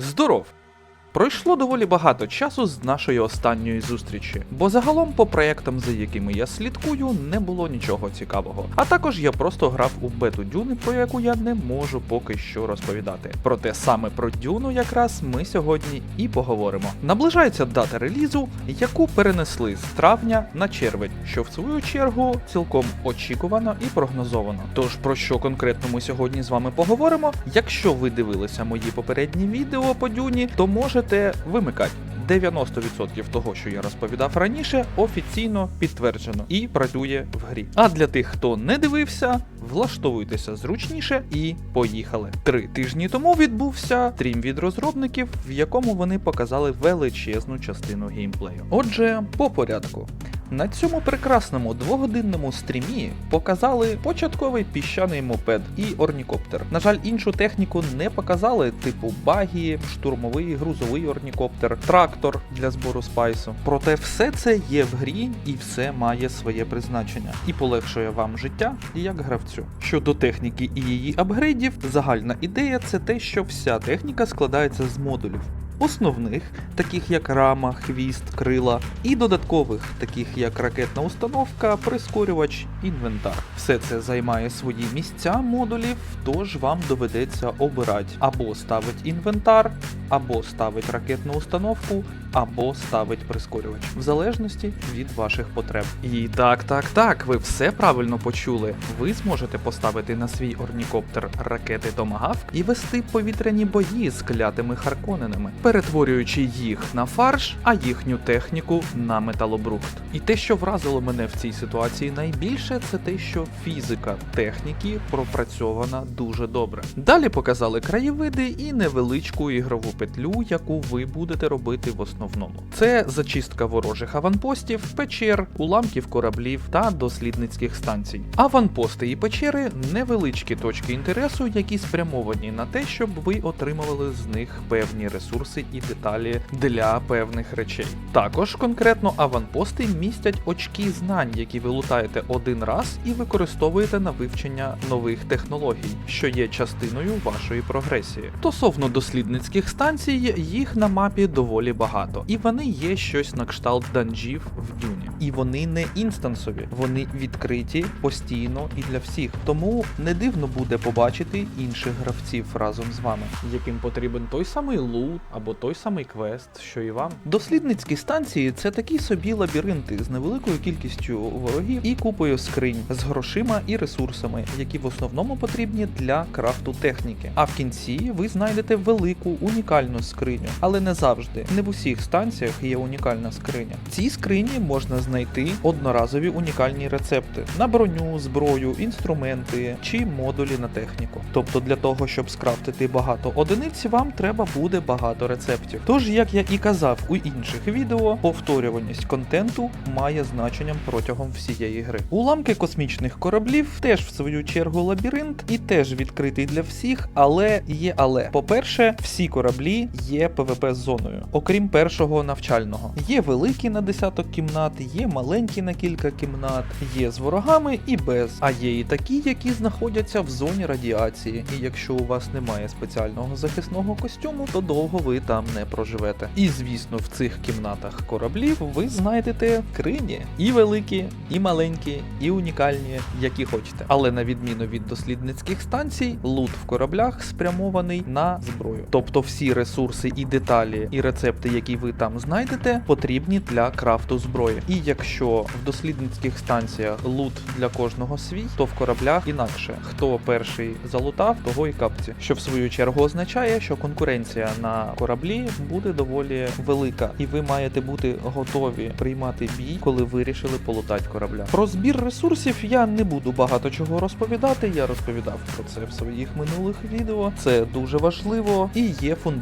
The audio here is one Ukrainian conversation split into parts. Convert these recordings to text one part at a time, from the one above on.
Здоров! Пройшло доволі багато часу з нашої останньої зустрічі, бо загалом по проектам, за якими я слідкую, не було нічого цікавого. А також я просто грав у бету Дюни, про яку я не можу поки що розповідати. Проте саме про Дюну якраз ми сьогодні і поговоримо. Наближається дата релізу, яку перенесли з травня на червень, що в свою чергу цілком очікувано і прогнозовано. Тож про що конкретно ми сьогодні з вами поговоримо? Якщо ви дивилися мої попередні відео по Дюні, то можете вимикати. 90% того, що я розповідав раніше, офіційно підтверджено і працює в грі. А для тих, хто не дивився, влаштовуйтеся зручніше і поїхали. Три тижні тому відбувся стрім від розробників, в якому вони показали величезну частину геймплею. Отже, по порядку. На цьому прекрасному двогодинному стрімі показали початковий піщаний мопед і орнікоптер. На жаль, іншу техніку не показали, типу багі, штурмовий грузовий орнікоптер, трактор для збору спайсу. Проте все це є в грі і все має своє призначення і полегшує вам життя як гравцю. Щодо техніки і її апгрейдів, загальна ідея це те, що вся техніка складається з модулів основних, таких як рама, хвіст, крила, і додаткових, таких як ракетна установка, прискорювач, інвентар. Все це займає свої місця модулів, тож вам доведеться обирати або ставить інвентар, або ставить ракетну установку, або ставить прискорювач, в залежності від ваших потреб. І так, так, так, ви все правильно почули. Ви зможете поставити на свій орнікоптер ракети Томагавк і вести повітряні бої з клятими харконенами, перетворюючи їх на фарш, а їхню техніку на металобрухт. І те, що вразило мене в цій ситуації найбільше, це те, що фізика техніки пропрацьована дуже добре. Далі показали краєвиди і невеличку ігрову петлю, яку ви будете робити в основному. Це зачистка ворожих аванпостів, печер, уламків кораблів та дослідницьких станцій. Аванпости і печери невеличкі точки інтересу, які спрямовані на те, щоб ви отримували з них певні ресурси і деталі для певних речей. Також конкретно аванпости містять очки знань, які ви лутаєте один раз і використовуєте на вивчення нових технологій, що є частиною вашої прогресії. Стосовно дослідницьких станцій, їх на мапі доволі багато, і вони є щось на кшталт данжів в дюні. І вони не інстансові, вони відкриті постійно і для всіх. Тому не дивно буде побачити інших гравців разом з вами, яким потрібен той самий лут або той самий квест, що і вам. Дослідницькі станції це такі собі лабіринти з невеликою кількістю ворогів і купою скринь з грошима і ресурсами, які в основному потрібні для крафту техніки. А в кінці ви знайдете велику унікальну скриню, але не завжди. Не в усіх станціях є унікальна скриня. В цій скрині можна знайти одноразові унікальні рецепти на броню, зброю, інструменти чи модулі на техніку. Тобто для того, щоб скрафтити багато одиниць, вам треба буде багато рецептів. Тож, як я і казав у інших відео, повторюваність контенту має значенням протягом всієї гри. Уламки космічних кораблів теж в свою чергу лабіринт і теж відкритий для всіх, але є але. По-перше, всі кораблі є ПВП зоною, окрім першого навчального. Є великі на десяток кімнат, є маленькі на кілька кімнат, є з ворогами і без. А є і такі, які знаходяться в зоні радіації. І якщо у вас немає спеціального захисного костюму, то довго ви там не проживете. І звісно, в цих кімнатах кораблів ви знайдете крині і великі, і маленькі, і унікальні, які хочете. Але на відміну від дослідницьких станцій, лут в кораблях спрямований на зброю. Тобто всі ресурси і деталі, і рецепти, які ви там знайдете, потрібні для крафту зброї. І якщо в дослідницьких станціях лут для кожного свій, то в кораблях інакше. Хто перший залутав, того і капці. Що в свою чергу означає, що конкуренція на кораблі буде доволі велика, і ви маєте бути готові приймати бій, коли вирішили полутати корабля. Про збір ресурсів я не буду багато чого розповідати. Я розповідав про це в своїх минулих відео. Це дуже важливо і є фундаментом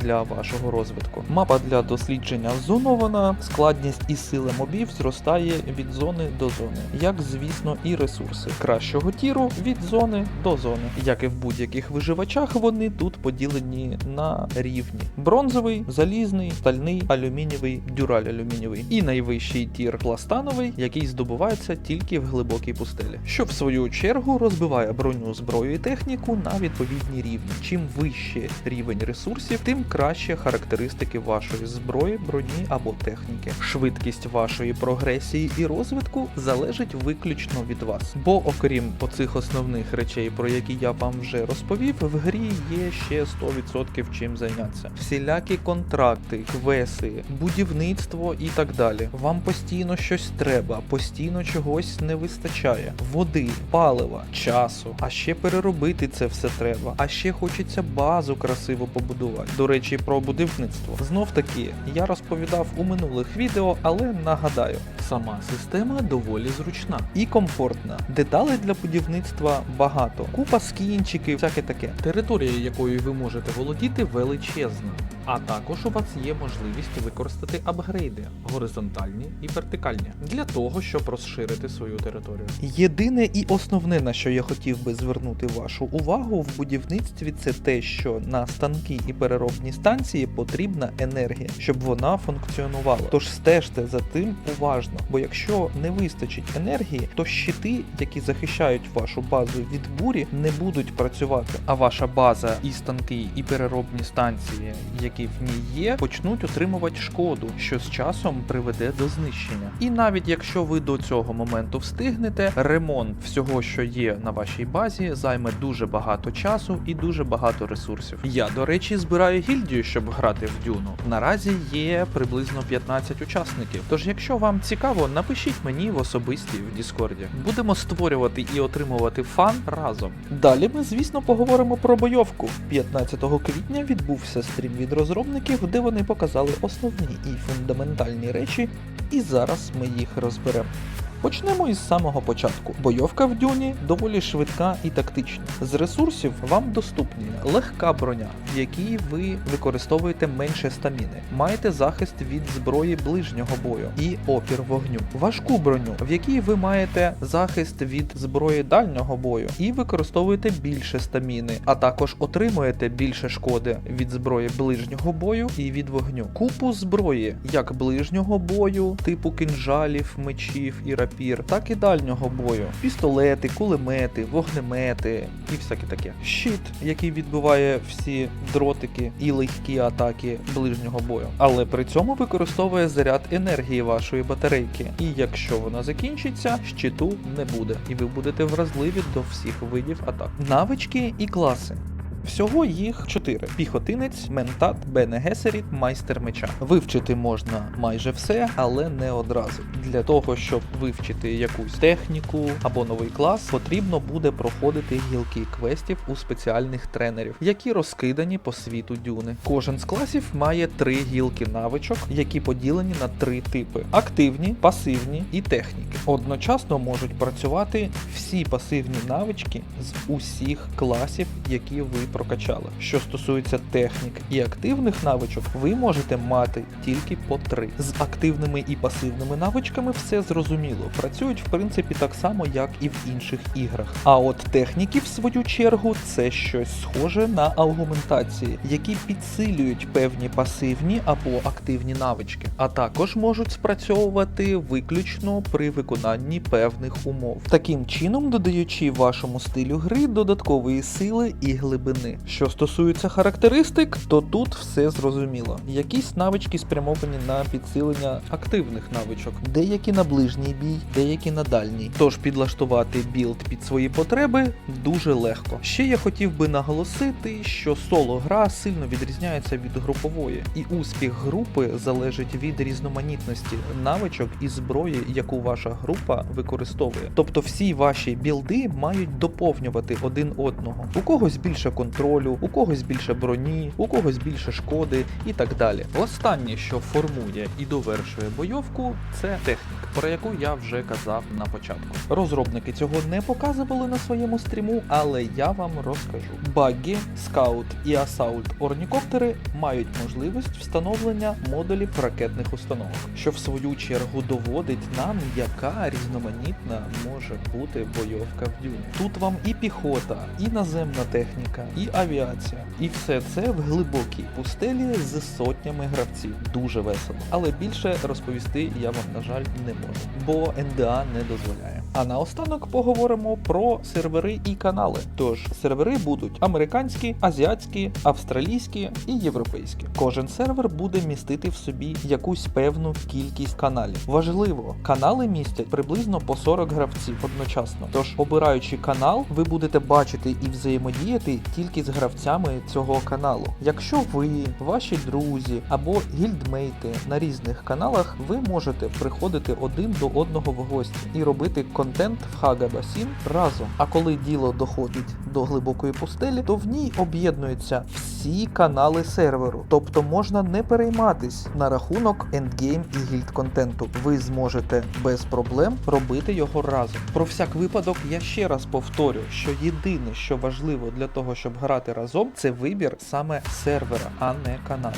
для вашого розвитку. Мапа для дослідження зонована, складність і сила мобів зростає від зони до зони, як звісно, і ресурси кращого тіру від зони до зони. Як і в будь-яких виживачах, вони тут поділені на рівні: бронзовий, залізний, стальний, алюмінієвий, дюраль алюмінієвий і найвищий тір пластановий, який здобувається тільки в глибокій пустелі, що в свою чергу розбиває броню, зброю і техніку на відповідні рівні. Чим вище рівень ресурсів, ресурсів, тим краще характеристики вашої зброї, броні або техніки. Швидкість вашої прогресії і розвитку залежить виключно від вас. Бо окрім оцих основних речей, про які я вам вже розповів, в грі є ще 100% чим зайнятися. Всілякі контракти, квеси, будівництво і так далі. Вам постійно щось треба, постійно чогось не вистачає. Води, палива, часу. А ще переробити це все треба. А ще хочеться базу красиво побудувати. До речі, про будівництво. Знов таки, я розповідав у минулих відео, але нагадаю, сама система доволі зручна і комфортна. Деталей для будівництва багато. Купа скінчиків, всяке таке. Територія, якою ви можете володіти, величезна. А також у вас є можливість використати апгрейди горизонтальні і вертикальні для того, щоб розширити свою територію. Єдине і основне, на що я хотів би звернути вашу увагу в будівництві, це те, що на станки і переробні станції потрібна енергія, щоб вона функціонувала. Тож стежте за тим уважно, бо якщо не вистачить енергії, то щити, які захищають вашу базу від бурі, не будуть працювати. А ваша база і станки, і переробні станції, які в ній є, почнуть отримувати шкоду, що з часом приведе до знищення. І навіть якщо ви до цього моменту встигнете, ремонт всього, що є на вашій базі, займе дуже багато часу і дуже багато ресурсів. Я, до речі, збираю гільдію, щоб грати в дюну. Наразі є приблизно 15 учасників. Тож, якщо вам цікаво, напишіть мені в особисті в Діскорді. Будемо створювати і отримувати фан разом. Далі ми, звісно, поговоримо про бойовку. 15 квітня відбувся стрім від розробників, де вони показали основні і фундаментальні речі, і зараз ми їх розберемо. Почнемо із самого початку. Бойовка в дюні доволі швидка і тактична. З ресурсів вам доступні легка броня, в якій ви використовуєте менше стаміни, маєте захист від зброї ближнього бою і опір вогню, важку броню, в якій ви маєте захист від зброї дальнього бою і використовуєте більше стаміни, а також отримуєте більше шкоди від зброї ближнього бою і від вогню. Купу зброї, як ближнього бою, типу кинжалів, мечів і рапір, так і дальнього бою. Пістолети, кулемети, вогнемети і всяке таке. Щит, який відбиває всі дротики і легкі атаки ближнього бою. Але при цьому використовує заряд енергії вашої батарейки. І якщо вона закінчиться, щиту не буде, і ви будете вразливі до всіх видів атак. Навички і класи. Всього їх чотири: піхотинець, ментат, бенегесеріт, майстер меча. Вивчити можна майже все, але не одразу. Для того, щоб вивчити якусь техніку або новий клас, потрібно буде проходити гілки квестів у спеціальних тренерів, які розкидані по світу дюни. Кожен з класів має три гілки навичок, які поділені на три типи: активні, пасивні і техніки. Одночасно можуть працювати всі пасивні навички з усіх класів, які ви прокачали. Що стосується технік і активних навичок, ви можете мати тільки по три. З активними і пасивними навичками все зрозуміло. Працюють в принципі так само, як і в інших іграх. А от техніки, в свою чергу, це щось схоже на аугументації, які підсилюють певні пасивні або активні навички, а також можуть спрацьовувати виключно при виконанні певних умов. Таким чином додаючи вашому стилю гри додаткової сили і глибини. Що стосується характеристик, то тут все зрозуміло. Якісь навички спрямовані на підсилення активних навичок, деякі на ближній бій, деякі на дальній. Тож підлаштувати білд під свої потреби дуже легко. Ще я хотів би наголосити, що соло гра сильно відрізняється від групової, і успіх групи залежить від різноманітності навичок і зброї, яку ваша група використовує. Тобто всі ваші білди мають доповнювати один одного. У когось більше контролю, у когось більше броні, у когось більше шкоди і так далі. Останнє, що формує і довершує бойовку, це техніка, про яку я вже казав на початку. Розробники цього не показували на своєму стріму, але я вам розкажу. Багі, скаут і асаульт орнікоптери мають можливість встановлення модулів ракетних установок, що в свою чергу доводить нам, яка різноманітна може бути бойовка в дюні. Тут вам і піхота, і наземна техніка, і авіація. І все це в глибокій пустелі з сотнями гравців. Дуже весело. Але більше розповісти я вам, на жаль, не можу, бо НДА не дозволяє. А наостанок поговоримо про сервери і канали. Тож сервери будуть американські, азіатські, австралійські і європейські. Кожен сервер буде містити в собі якусь певну кількість каналів. Важливо, канали містять приблизно по 40 гравців одночасно. Тож, обираючи канал, ви будете бачити і взаємодіяти тільки з гравцями цього каналу. Якщо ви, ваші друзі або гільдмейти на різних каналах, ви можете приходити один до одного в гості і робити контент в Хага Басін разом. А коли діло доходить до глибокої пустелі, то в ній об'єднуються всі канали серверу. Тобто можна не перейматись на рахунок ендгейм і гільд контенту. Ви зможете без проблем робити його разом. Про всяк випадок я ще раз повторю, що єдине, що важливо для того, щоб грати разом, це вибір саме сервера, а не каналу.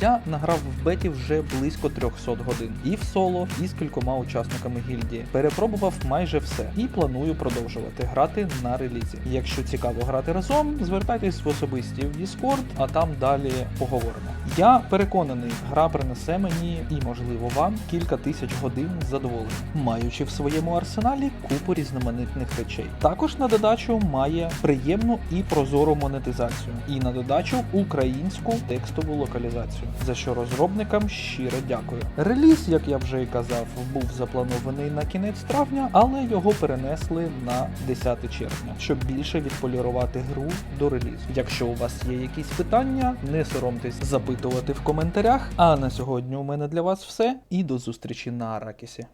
Я награв в беті вже близько 300 годин і в соло, і з кількома учасниками гільдії. Перепробував майже все і планую продовжувати грати на релізі. Якщо цікаво грати разом, звертайтесь в особисті в Discord, а там далі поговоримо. Я переконаний, гра принесе мені і, можливо, вам кілька тисяч годин задоволення, маючи в своєму арсеналі купу різноманітних речей. Також на додачу має приємну і прозору монетизацію, і на додачу українську текстову локалізацію, за що розробникам щиро дякую. Реліз, як я вже і казав, був запланований на кінець травня, але його перенесли на 10 червня, щоб більше відполірувати гру до релізу. Якщо у вас є якісь питання, не соромтесь запитувати в коментарях. А на сьогодні у мене для вас все і до зустрічі на Аракісі.